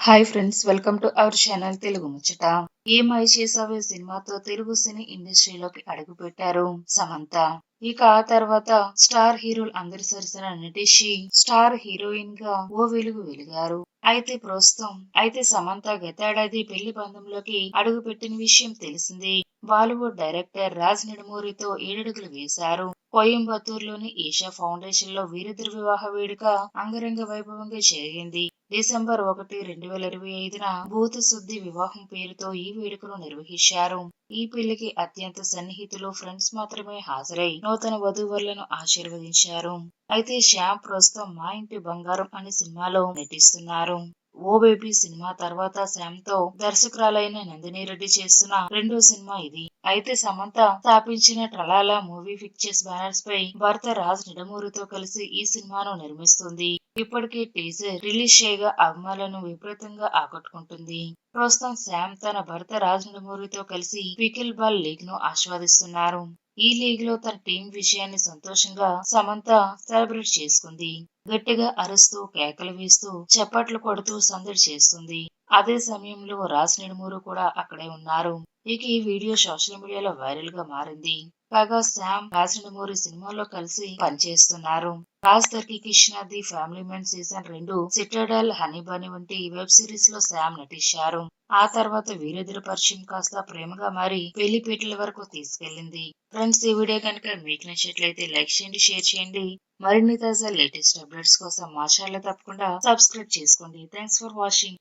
Hi friends welcome to our channel Telugu ముచ్చట. ఏమై చేసావే సినిమాతో తెలుగు సినీ ఇండస్ట్రీలోకి అడుగు పెట్టారు సమంత. ఇక ఆ తర్వాత స్టార్ హీరోలు అందరి సరసన నటించి స్టార్ హీరోయిన్గా ఓ వెలుగు వెలిగారు. అయితే ప్రస్తుతం అయితే సమంత గతేడాది పెళ్ళి బంధంలోకి అడుగు పెట్టిన విషయం తెలిసింది. బాలీవుడ్ డైరెక్టర్ రాజ్ నిడమూరితో ఏడడుగులు వేశారు. కోయంబత్తూరులోని ఈషా ఫౌండేషన్లో వీరిద్దరి వివాహ వేడుక అంగరంగ వైభవంగా జరిగింది. డిసెంబర్ ఒకటి రెండు వేల ఇరవై ఐదున భూత శుద్ధి వివాహం పేరుతో ఈ వేడుకను నిర్వహించారు. ఈ పెళ్ళికి అత్యంత సన్నిహితులు ఫ్రెండ్స్ మాత్రమే హాజరై నూతన వధూవరులను ఆశీర్వదించారు. అయితే శ్యామ్ ప్రస్తుతం మా ఇంటి బంగారం అనే సినిమాలో నటిస్తున్నారు. ఓ బేబీ సినిమా తర్వాత శామ్తో దర్శకురాలైన నందిని రెడ్డి చేస్తున్న రెండో సినిమా ఇది. అయితే సమంత స్థాపించిన ట్రలాలా మూవీ పిక్చర్స్ బ్యానర్స్ పై భర్త రాజ్ నిడమూరితో కలిసి ఈ సినిమాను నిర్మిస్తుంది. ఇప్పటికే టీజర్ రిలీజ్ చేయగా అభిమానులను విపరీతంగా ఆకట్టుకుంటుంది. ప్రస్తుతం శామ్ తన భర్త రాజ్ నిడమూరితో కలిసి పికిల్ బాల్ లీగ్ను ఆస్వాదిస్తున్నారు. ఈ లీగ్లో తన టీం విషయాన్ని సంతోషంగా సమంత సెలబ్రేట్ చేసుకుంది. గట్టిగా అరుస్తూ కేకలు వేస్తూ చప్పట్లు కొడుతూ సందడి చేస్తుంది. అదే సమయంలో రాజ్ నిడుమూరు కూడా అక్కడే ఉన్నారు. ఇక ఈ వీడియో సోషల్ మీడియాలో వైరల్గా మారింది. కాగా శామ్ రాజ్ సినిమాలో కలిసి పనిచేస్తున్నారు. Raj Krishna the family men season రెండు సిటడల్ హనీ బనీ వంటి వెబ్ సిరీస్లో శామ్ నటించారు. ఆ తర్వాత వీరిద్దరి పరిచయం కాస్త ప్రేమగా మారి పెళ్ళి పీటల వరకు తీసుకెళ్ళింది ఫ్రెండ్స్ ఈ వీడియో కనుక మీకు నచ్చినట్లయితే లైక్ చేయండి షేర్ చేయండి. మరిన్ని తాజా లేటెస్ట్ అప్డేట్స్ కోసం మా ఛానల్ తప్పకుండా సబ్స్క్రైబ్ చేసుకోండి. Thanks for watching.